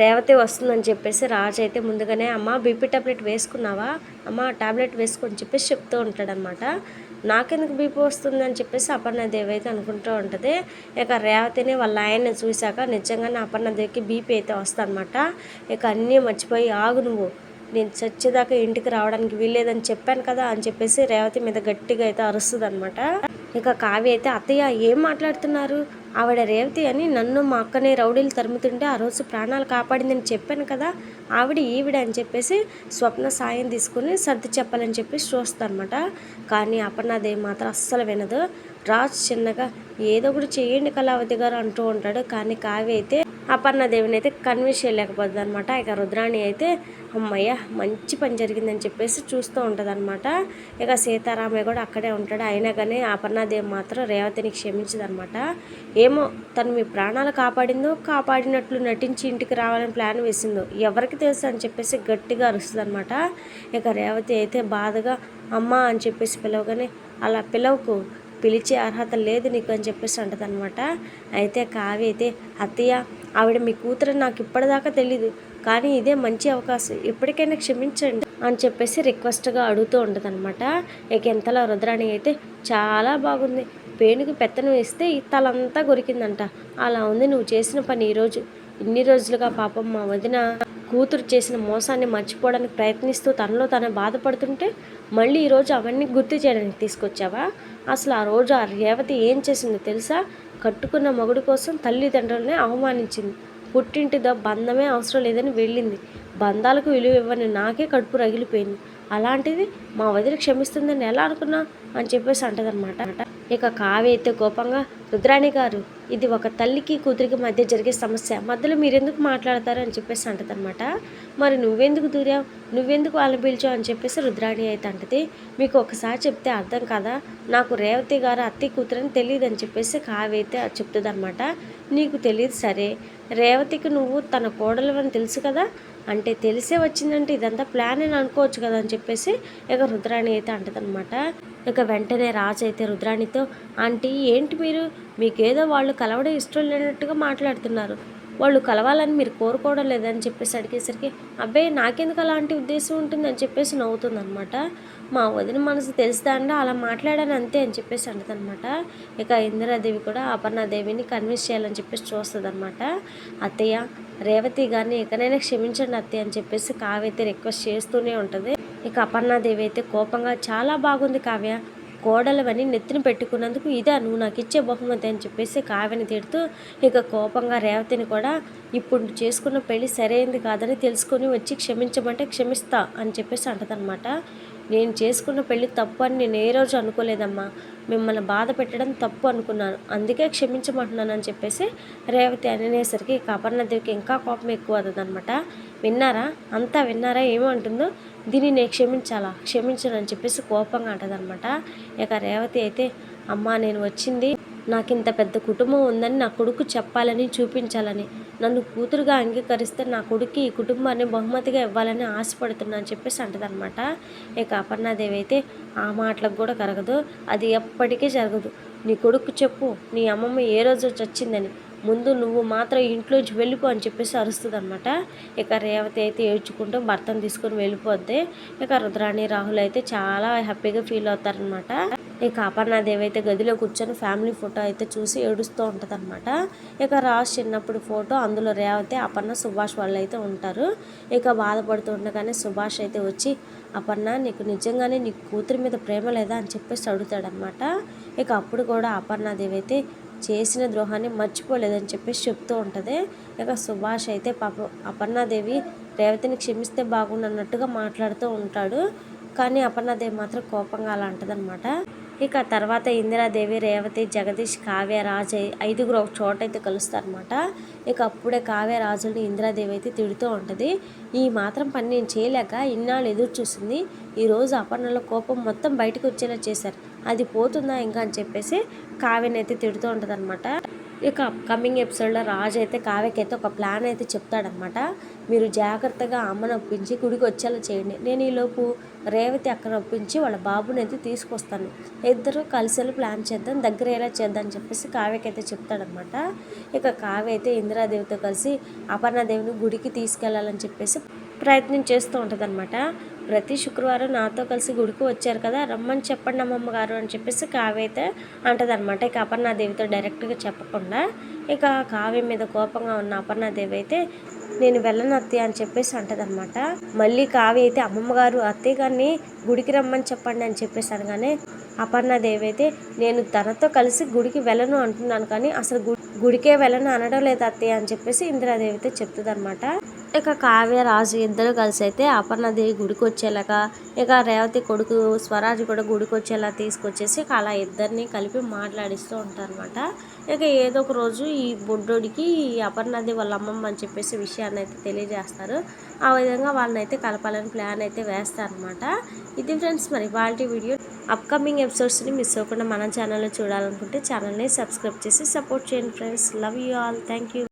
రేవతి వస్తుందని చెప్పేసి రాజు అయితే ముందుగానే అమ్మ బీపీ టాబ్లెట్ వేసుకున్నావా? అమ్మ టాబ్లెట్ వేసుకొని చెప్పేసి చెప్తూ ఉంటాడనమాట నాకెందుకు బీపీ వస్తుంది అని చెప్పేసి అపర్ణదేవి అయితే అనుకుంటూ ఉంటుంది. ఇక రేవతిని వాళ్ళ ఆయన్ని చూశాక నిజంగానే అపర్ణదేవికి బీపీ అయితే వస్తుందన్నమాట. ఇక అన్నీ మర్చిపోయి ఆగు నువ్వు నేను చచ్చేదాకా ఇంటికి రావడానికి వీల్లేదని చెప్పాను కదా అని చెప్పేసి రేవతి మీద గట్టిగా అయితే అరుస్తుంది ఇక కావ్య అయితే అత్తయ్య ఏం మాట్లాడుతున్నారు? ఆవిడ రేవతి అని నన్ను మా అక్కని రౌడీలు తరుముతుంటే ఆ రోజు ప్రాణాలు కాపాడిందని చెప్పాను కదా ఆవిడ ఈవిడ అని చెప్పేసి స్వప్న సాయం తీసుకుని సర్ది చెప్పాలని చెప్పేసి చూస్తానమాట కానీ అపర్ణాదేవి మాత్రం అస్సలు వినదు. రాజు చిన్నగా ఏదో ఒకటి చేయండి కళావతి గారు అంటూ ఉంటాడు. కానీ కావ్య అయితే అపర్ణాదేవిని అయితే కన్విన్స్ చేయలేకపోతుంది అనమాట ఇక రుద్రాణి అయితే అమ్మయ్య మంచి పని జరిగిందని చెప్పేసి చూస్తూ ఉంటుంది అనమాట ఇక సీతారామయ్య కూడా అక్కడే ఉంటాడు. అయినా కానీ అపర్ణ రమణాదేవి మాత్రం రేవతిని క్షమించదనమాట ఏమో తను మీ ప్రాణాలు కాపాడిందో కాపాడినట్లు నటించి ఇంటికి రావాలని ప్లాన్ వేసిందో ఎవరికి తెలుసు అని చెప్పేసి గట్టిగా అరుస్తుంది అనమాట ఇక రేవతి అయితే బాధగా అమ్మ అని చెప్పేసి పిలవగానే అలా పిలవకు పిలిచే అర్హత లేదు నీకు అని చెప్పేసి అంటది అనమాట అయితే కావ్య అయితే అత్తయ్య ఆవిడ మీ కూతురు నాకు ఇప్పటిదాకా తెలీదు కానీ ఇదే మంచి అవకాశం ఎప్పటికైనా క్షమించండి అని చెప్పేసి రిక్వెస్ట్గా అడుగుతూ ఉంటుంది అనమాట ఇక ఎంతలా రుద్రాణి అయితే చాలా బాగుంది పేనుకి పెత్తనం వేస్తే తలంతా కొరికిందంట అలా ఉంది నువ్వు చేసిన పని ఈరోజు ఇన్ని రోజులుగా పాపం మా వదిన కూతురు చేసిన మోసాన్ని మర్చిపోవడానికి ప్రయత్నిస్తూ తనలో తను బాధపడుతుంటే మళ్ళీ ఈరోజు అవన్నీ గుర్తు చేయడానికి తీసుకొచ్చావా? అసలు ఆ రోజు ఆ రేవతి ఏం చేసిందో తెలుసా? కట్టుకున్న మగుడు కోసం తల్లిదండ్రులనే అవమానించింది. పుట్టింటిదో బంధమే అవసరం లేదని వెళ్ళింది. బంధాలకు విలువ ఇవ్వని నాకే కడుపు రగిలిపోయింది. అలాంటిది మా వదిలి క్షమిస్తుందని ఎలా అనుకున్నా? అని చెప్పేసి అంటదనమాట ఇక కావ్య అయితే కోపంగా రుద్రాణి గారు ఇది ఒక తల్లికి కూతురికి మధ్య జరిగే సమస్య. మధ్యలో మీరెందుకు మాట్లాడతారు? అని చెప్పేసి అంటదనమాట మరి నువ్వెందుకు దూరావు? నువ్వెందుకు వాళ్ళని పిలిచావు? అని చెప్పేసి రుద్రాణి అయితే అంటది. మీకు ఒకసారి చెప్తే అర్థం కదా? నాకు రేవతి గారు అత్తి కూతురని తెలియదు అని చెప్పేసి కావ్య అయితే చెప్తుంది అనమాట నీకు తెలియదు సరే. రేవతికి నువ్వు తన కోడలు అని తెలుసు కదా? అంటే తెలిసే వచ్చిందంటే ఇదంతా ప్లాన్ అని అనుకోవచ్చు కదా? అని చెప్పేసి ఇక రుద్రాణి అయితే అంటదనమాట ఇక వెంటనే రాజు అయితే రుద్రాణితో ఆంటీ ఏంటి మీరు? మీకేదో వాళ్ళు కలవడం ఇష్టం లేనట్టుగా మాట్లాడుతున్నారు. వాళ్ళు కలవాలని మీరు కోరుకోవడం లేదని చెప్పేసి అడిగేసరికి అబ్బాయి నాకెందుకు అలాంటి ఉద్దేశం ఉంటుందని చెప్పేసి నవ్వుతుందనమాట. మా వదిన మనసు తెలుస్తా అంటే అలా మాట్లాడాను అంతే అని చెప్పేసి అంటదనమాట. ఇక ఇందిరాదేవి కూడా అపర్ణాదేవిని కన్విన్స్ చేయాలని చెప్పేసి చూస్తుంది అనమాట అత్తయ్య రేవతి గారిని ఎక్కడైనా క్షమించండి అత్తయ్య అని చెప్పేసి కావైతే రిక్వెస్ట్ చేస్తూనే ఉంటుంది. ఇక అపర్ణాదేవి అయితే కోపంగా చాలా బాగుంది కావ్య. కోడలవని నెత్తిన పెట్టుకున్నందుకు ఇదా నువ్వు నాకు ఇచ్చే బహుమతి అని చెప్పేసి కావ్యని తిడుతూ ఇక కోపంగా రేవతిని కూడా ఇప్పుడు నువ్వు చేసుకున్న పెళ్ళి సరైంది కాదని తెలుసుకొని వచ్చి క్షమించమంటే క్షమిస్తా అని చెప్పేసి అంటదనమాట నేను చేసుకున్న పెళ్ళి తప్పు అని నేను ఏ రోజు అనుకోలేదమ్మా. మిమ్మల్ని బాధ పెట్టడం తప్పు అనుకున్నాను. అందుకే క్షమించమంటున్నాను అని చెప్పేసి రేవతి అనేసరికి కాపర్ణదేవికి ఇంకా కోపం ఎక్కువ అవుతుందన్నమాట విన్నారా? అంతా విన్నారా? ఏమంటుందో దీన్ని నేను క్షమించాలా? క్షమించను అని చెప్పేసి కోపంగా అంటదనమాట ఇక రేవతి అయితే అమ్మ నేను వచ్చింది. నాకు ఇంత పెద్ద కుటుంబం ఉందని నా కొడుకు చెప్పాలని చూపించాలని. నన్ను కూతురుగా అంగీకరిస్తే నా కొడుకు ఈ కుటుంబాన్ని బహుమతిగా ఇవ్వాలని ఆశపడుతున్నా అని చెప్పేసి అంటదనమాట ఇక అపర్ణాదేవి అయితే ఆ మాటలకు కూడా కరగదు. అది ఎప్పటికీ జరగదు. నీ కొడుకు చెప్పు నీ అమ్మమ్మ ఏ రోజు చచ్చిందని. ముందు నువ్వు మాత్రం ఇంట్లోంచి వెళ్ళిపో అని చెప్పేసి అరుస్తుందనమాట ఇక రేవతి అయితే ఏడ్చుకుంటూ భర్తను తీసుకొని వెళ్ళిపోద్ది. ఇక రుద్రాణి రాహుల్ అయితే చాలా హ్యాపీగా ఫీల్ అవుతారనమాట ఇక అపర్ణాదేవి అయితే గదిలో కూర్చొని ఫ్యామిలీ ఫోటో అయితే చూసి ఏడుస్తూ ఉంటుంది అనమాట ఇక రాజు చిన్నప్పుడు ఫోటో అందులో రేవతి అపర్ణ సుభాష్ వాళ్ళు అయితే ఉంటారు. ఇక బాధపడుతూ ఉండగానే సుభాష్ అయితే వచ్చి అపర్ణ నీకు నిజంగానే నీ కూతురి మీద ప్రేమ లేదా? అని చెప్పేసి అడుగుతాడనమాట ఇక అప్పుడు కూడా అపర్ణాదేవి అయితే చేసిన ద్రోహాన్ని మర్చిపోలేదని చెప్పేసి చెప్తూ ఉంటుంది. ఇక సుభాష్ అయితే పాప అపర్ణాదేవి రేవతిని క్షమిస్తే బాగుండన్నట్టుగా మాట్లాడుతూ ఉంటాడు. కానీ అపర్ణాదేవి మాత్రం కోపంగా అలా అంటదనమాట ఇక తర్వాత ఇందిరాదేవి రేవతి జగదీష్ కావ్యరాజు ఐదుగురు ఒక చోట అయితే కలుస్తారనమాట ఇక అప్పుడే కావ్య రాజుని ఇందిరాదేవి అయితే తిడుతూ ఉంటుంది. ఈ మాత్రం పని నేను చేయలేక ఇన్నాళ్ళు ఎదురు చూసింది. ఈరోజు అపర్ణలో కోపం మొత్తం బయటకు వచ్చేలా చేశారు. అది పోతుందా ఇంకా అని చెప్పేసి కావ్యని అయితే తిడుతూ ఉంటుంది ఇక అప్కమింగ్ ఎపిసోడ్లో రాజు అయితే కావ్యకైతే ఒక ప్లాన్ అయితే చెప్తాడనమాట మీరు జాగ్రత్తగా అమ్మను ఒప్పించి గుడికి వచ్చేలా చేయండి. నేను ఈలోపు రేవతి అక్కడ ఒప్పించి వాళ్ళ బాబుని అయితే తీసుకొస్తాను. ఇద్దరు కలిసి ప్లాన్ చేద్దాం దగ్గర ఎలా చేద్దాం అని చెప్పేసి కావ్యకైతే చెప్తాడనమాట. ఇక కావ్య అయితే ఇందిరాదేవితో కలిసి అపర్ణాదేవిని గుడికి తీసుకెళ్ళాలని చెప్పేసి ప్రయత్నం చేస్తూ ఉంటుందన్నమాట. ప్రతి శుక్రవారం నాతో కలిసి గుడికి వచ్చారు కదా రమ్మని చెప్పండి అమ్మమ్మ గారు అని చెప్పేసి కావ్య అయితే అంటదనమాట ఇక అపర్ణాదేవితో డైరెక్ట్గా చెప్పకుండా ఇక కావ్య మీద కోపంగా ఉన్న అపర్ణాదేవి అయితే నేను వెళ్ళను అత్తయ్య అని చెప్పేసి అంటదనమాట మళ్ళీ కావ్య అయితే అమ్మమ్మ గారు అత్తయ్య గారిని గుడికి రమ్మని చెప్పండి అని చెప్పేసి అనగానే అపర్ణాదేవి అయితే నేను తనతో కలిసి గుడికి వెళ్ళను అంటున్నాను. కానీ అసలు గుడికే వెళ్ళను అనడం లేదు అత్తయ్య అని చెప్పేసి ఇందిరాదేవి అయితే చెప్తుంది ఇక కావ్య రాజు ఇద్దరు కలిసి అయితే అపర్ణదేవి గుడికి వచ్చేలాగా ఇక రేవతి కొడుకు స్వరాజ్ కూడా గుడికి వచ్చేలా తీసుకొచ్చేసి ఇక అలా ఇద్దరిని కలిపి మాట్లాడిస్తూ ఉంటారనమాట ఇక ఏదో ఒక రోజు ఈ బొడ్డోడికి ఈ అపర్ణదేవి వాళ్ళ అమ్మమ్మ అని చెప్పేసి విషయాన్ని అయితే తెలియజేస్తారు. ఆ విధంగా వాళ్ళని అయితే కలపాలని ప్లాన్ అయితే వేస్తారనమాట ఇది ఫ్రెండ్స్ మరి వాళ్ళ వీడియో. అప్కమింగ్ ఎపిసోడ్స్ని మిస్ అవ్వకుండా మన ఛానల్లో చూడాలనుకుంటే ఛానల్ని సబ్స్క్రైబ్ చేసి సపోర్ట్ చేయండి friends. Love you all thank you